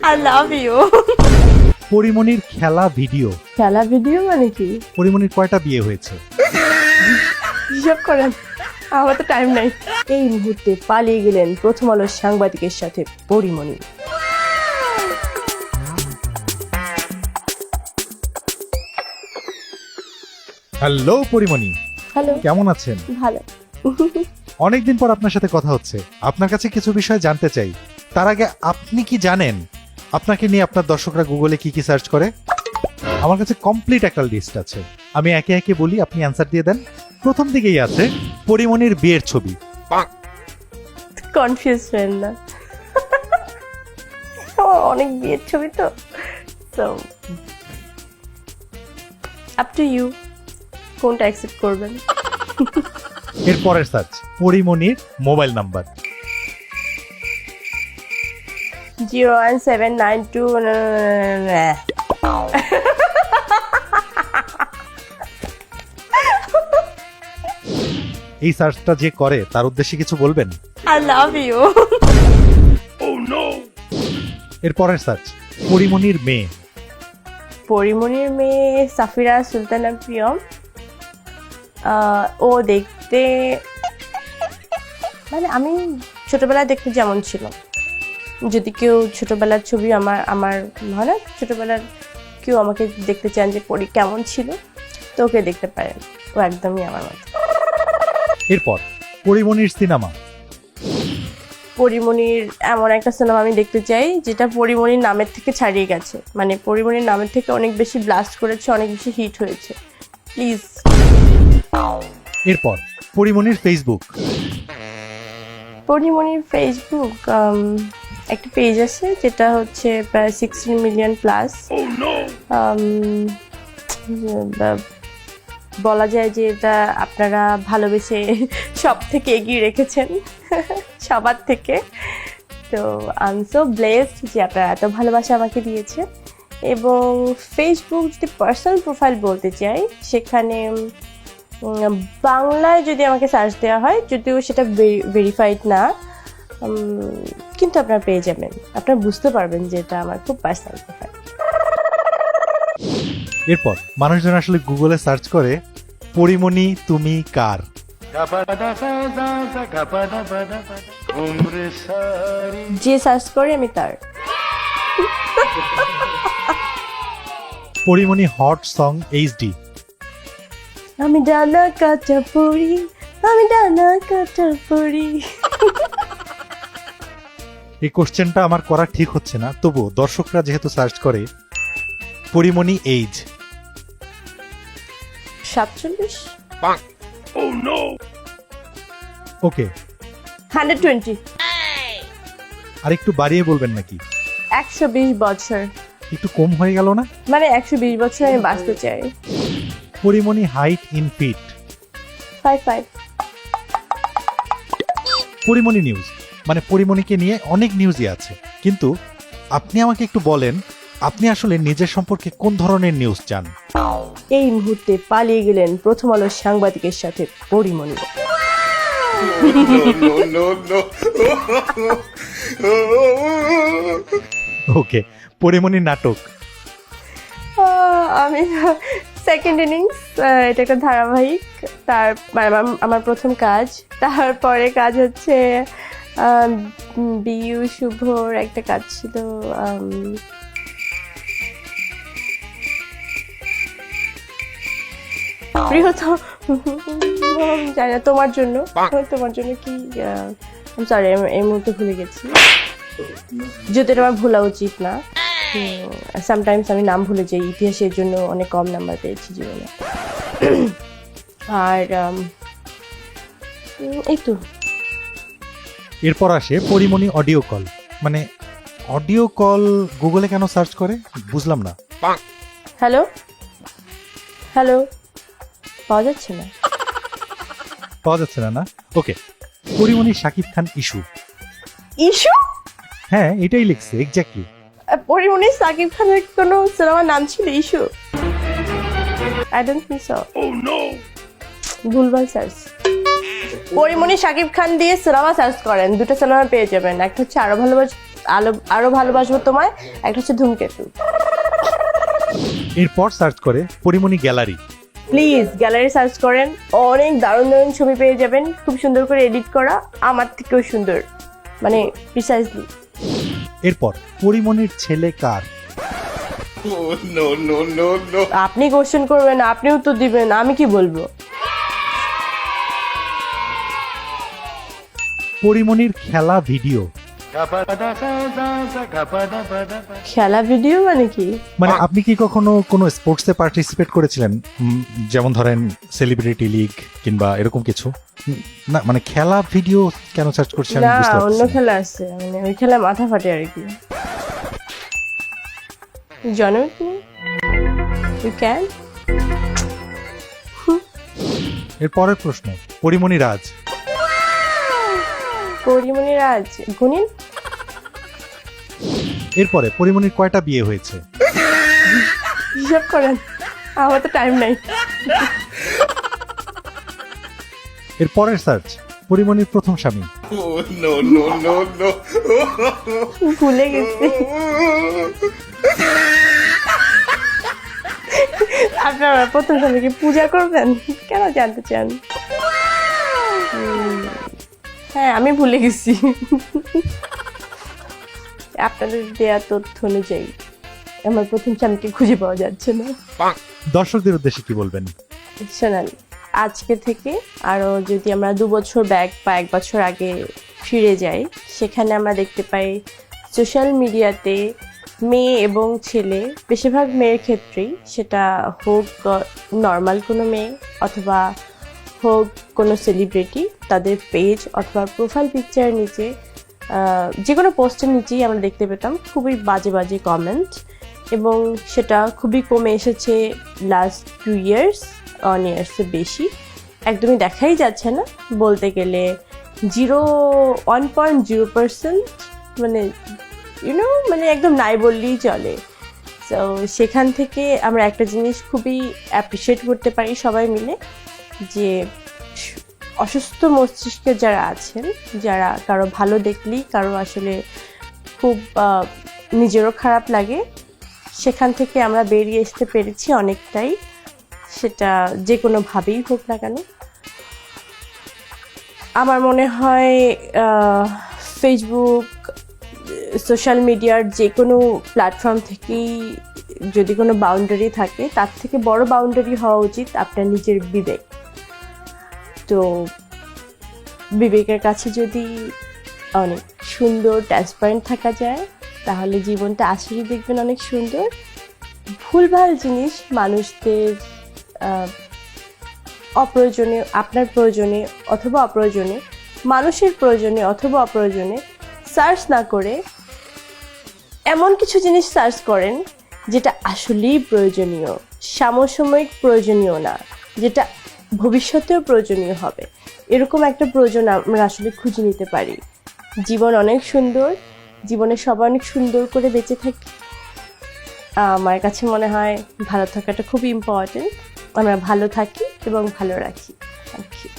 I love you পরিমণির খেলা video. খেলা video মানে কি? পরিমণির কয়টা বিয়ে হয়েছে? হিসাব করেন আমার তো টাইম নাই। এই মুহূর্তে পালিয়ে গেলেন প্রথম আলোর সাংবাদিকের সাথে পরিমণি হ্যালো পরিমণি হ্যালো কেমন আছেন? ভালো। অনেকদিন পর আপনার সাথে কথা হচ্ছে। আপনার কাছে কিছু বিষয় জানতে চাই। তার আগে আপনি কি জানেন আপনাকে নিয়ে আপনার দর্শকরা গুগলে কি কি সার্চ করে? আমার কাছে কমপ্লিট একটা লিস্ট আছে। আমি একে একে বলি আপনি অ্যান্সার দিয়ে দেন। প্রথম দিকেই আছে পরিমণির বিয়ের ছবি। কনফিউজ হবেন না। আমার অনেক বিয়ের ছবি তো। তো আপ টু ইউ কোনটা অ্যাকসেপ্ট করবেন? এর পরের search পরিমণির mobile number zero one seven nine two এই সার্চটা যে করে তার উদ্দেশ্যে কিছু বলবেন? আই লাভ ইউ এর পরের সার্চ পরিমণির মেয়ে। পরিমণির মেয়ে সাফিরা সুলতানা প্রিয়ম। আহ, ও দেখতে মানে আমি ছোটবেলায় দেখতে যেমন ছিল যদি কেউ ছোটবেলার ছবি আমার আমার হয় না ছোটবেলার কেউ আমাকে দেখতে চান যে পরি কেমন ছিল তো ওকে দেখতে পারেন ও একদমই আমার মতো। এরপর পরিমণির সিনেমা। পরিমণির এমন একটা সিনেমা আমি দেখতে চাই যেটা পরিমণির নামের থেকে ছাড়িয়ে গেছে। মানে পরিমণির নামের থেকে অনেক বেশি ব্লাস্ট করেছে অনেক বেশি হিট হয়েছে। প্লিজ এরপর পরিমণির ফেসবুক পরিমণির ফেসবুক একটা পেজ আছে যেটা হচ্ছে প্রায় সিক্সটিন মিলিয়ন প্লাস বলা যায় যে এটা আপনারা ভালোবেসে সব থেকে এগিয়ে রেখেছেন সবার থেকে। তো আই এম সো ব্লেসড যে আপনারা এত ভালোবাসা আমাকে দিয়েছে এবং ফেসবুক যদি পার্সোনাল প্রোফাইল বলতে চাই সেখানে বাংলায় যদি আমাকে সার্চ দেওয়া হয় যদিও সেটা ভেরিফাইড না কিন্তু আপনারা পেয়ে যাবেন। আপনারা বুঝতে পারবেন যে এটা আমার খুব পার্সোনাল ব্যাপার এরপর মানুষজন আসলে গুগলে সার্চ করে পরিমণি তুমি কার? যে সার্চ করে আমি তার। পরিমণি হট সং এইচডি আমি ডানা কাটা পড়ি আমি ডানা কাটা পড়ি এই কোশ্চেনটা আমার করা ঠিক হচ্ছে না তবু দর্শকরা যেহেতু সার্চ করে পরিমণি এইজ। সাতচল্লিশ? ওকে হান্ড্রেড টোয়েন্টি। আর একটু বাড়িয়ে বলবেন নাকি? একশো বিশ বছর। একটু কম হয়ে গেল না? মানে একশো বিশ বছর আমি বাঁচতে চাই। Porimoni height in feet. Five five Porimoni news মানে পরিমণিকে নিয়ে অনেক নিউজই আছে। কিন্তু আপনি আমাকে একটু বলেন আপনি আসলে নিজের সম্পর্কে কোন ধরনের নিউজ চান? এই মুহূর্তে পালিয়ে গেলেন প্রথম আলোর সাংবাদিকের সাথে পরিমণি। ওকে পরিমণি নাটক। আহ, আমি সেকেন্ড ইনিংস এটা একটা ধারাবাহিক তার মানে আমার- প্রথম কাজ। তারপরে কাজ হচ্ছে বিউ শুভর একটা কাজ ছিল প্রিয়তম জানি না তোমার জন্য। তোমার জন্য কি সরি এই মুহূর্তে ভুলে গেছি। যদি এটা আমার ভোলা উচিত না। সামটাইমস আমি নাম ভুলে যাই ইতিহাসের জন্য অনেক কম নাম্বার পেয়েছি জীবনে। আর এই তো। এরপর আসে পরিমণি অডিও কল মানে অডিও কল গুগলে কেন সার্চ করে? বুঝলাম না। হ্যালো হ্যালো পাওয়া যাচ্ছে না। পাওয়া যাচ্ছে না না? Okay Porimoni Shakib Khan issue. Issue? হ্যাঁ এটাই লিখছে এক্স্যাক্টলি পরিমণি সাকিব খানের কোনো সিনেমার নাম ছিল issue? I don't think so ভুলভাল সার্চ পরিমণি সাকিব খান দিয়ে সিনেমা সার্চ করেন। দুটো সিনেমা পেয়ে যাবেন। একটা হচ্ছে আরও ভালোবাসা আলো আরও ভালোবাসবো তোমায় একটা হচ্ছে ধূমকেতু। এরপর সার্চ করে Porimoni gallery. Please gallery search করেন। অনেক দারুণ দারুণ ছবি পেয়ে যাবেন। খুব সুন্দর করে এডিট করা। আমার থেকেও সুন্দর। মানে প্রিসাইজলি এরপর পরিমনির ছেলে কার. আপনি কোশ্চেন করবেন আপনি উত্তর দিবেন আমি কি বলব? পরিমনির খেলা ভিডিও। খেলা ভিডিও মানে কি? মানে আপনি কি কখনো কোনো স্পোর্টসে পার্টিসিপেট করেছিলেন? যেমন ধরেন সেলিব্রিটি লিগ কিংবা এরকম কিছু? না মানে খেলা ভিডিও কেন সার্চ করছি আমি না অন্য খেলা আছে। মানে ওই খেলা মাথা ফাটে আর কি। জন্ম ইউ ক্যান এর পরের প্রশ্ন পরিমণি রাজ। পরিমণি রাজ গুনিন এরপরে পরিমণির কয়টা বিয়ে হয়েছে? হিসাব করেন আমার তো টাইম নাই। এর পরের সার্চ পরিমণির প্রথম স্বামী. ভুলে গেছি। আপনারা প্রথম স্বামীকে পূজা করবেন? কেন জানতে চান? হ্যাঁ আমি ভুলে গেছি। আপনাদের দেয়া তথ্য অনুযায়ী আমার প্রথম স্বামীকে খুঁজে পাওয়া যাচ্ছে না। দর্শকদের উদ্দেশ্যে কি বলবেন? শোনান আজকে থেকে আরও যদি আমরা দু বছর ব্যাক বা এক বছর আগে ফিরে যাই সেখানে আমরা দেখতে পাই সোশ্যাল মিডিয়াতে মেয়ে এবং ছেলে বেশিরভাগ মেয়ের ক্ষেত্রেই সেটা হোক নর্মাল কোনো মেয়ে অথবা হোক, কোনো সেলিব্রিটি তাদের পেজ অথবা প্রোফাইল পিকচার নিচে যে কোনো পোস্টের নিচেই আমরা দেখতে পেতাম। খুবই বাজে বাজে কমেন্ট এবং সেটা খুবই কমে এসেছে লাস্ট টু ইয়ার্স ওয়ান ইয়ার্সের বেশি। একদমই দেখাই যাচ্ছে না। বলতে গেলে zero one point zero percent মানে ইউনো মানে একদম নাই বললেই চলে। তো সেখান থেকে আমরা একটা জিনিস খুবই অ্যাপ্রিসিয়েট করতে পারি সবাই মিলে। যে অসুস্থ মস্তিষ্কে যারা আছেন, যারা কারও ভালো দেখলেই কারও আসলে খুব নিজেরও খারাপ লাগে, সেখান থেকে আমরা বেরিয়ে আসতে পেরেছি অনেকটাই। সেটা যে কোনোভাবেই হোক না কেন। আমার মনে হয় ফেসবুক সোশ্যাল মিডিয়ার যে কোনো প্ল্যাটফর্ম থেকেই যদি কোনো বাউন্ডারি থাকে, তার থেকে বড় বাউন্ডারি হওয়া উচিত আপনার নিজের বিবেক। তো বিবেকের কাছে যদি, অনেক সুন্দর ট্রান্সপারেন্ট থাকা যায়, তাহলে জীবনটা আসলেই দেখবেন অনেক সুন্দর। ভুলভাল জিনিস মানুষদের অপ্রয়োজনে, আপনার প্রয়োজনে অথবা অপ্রয়োজনে, মানুষের প্রয়োজনে অথবা অপ্রয়োজনে সার্চ না করে এমন কিছু জিনিস সার্চ করেন যেটা আসলেই প্রয়োজনীয়। সমসাময়িক প্রয়োজনীয় না, যেটা ভবিষ্যতেও প্রয়োজনীয় হবে। এরকম একটা প্রয়োজন আমরা আসলে খুঁজে নিতে পারি। জীবন অনেক সুন্দর, জীবনে সবাই অনেক সুন্দর করে বেঁচে থাকি। আমার কাছে মনে হয় ভালো থাকাটা খুব ইম্পর্টেন্ট আমরা ভালো থাকি এবং ভালো রাখি। Thank you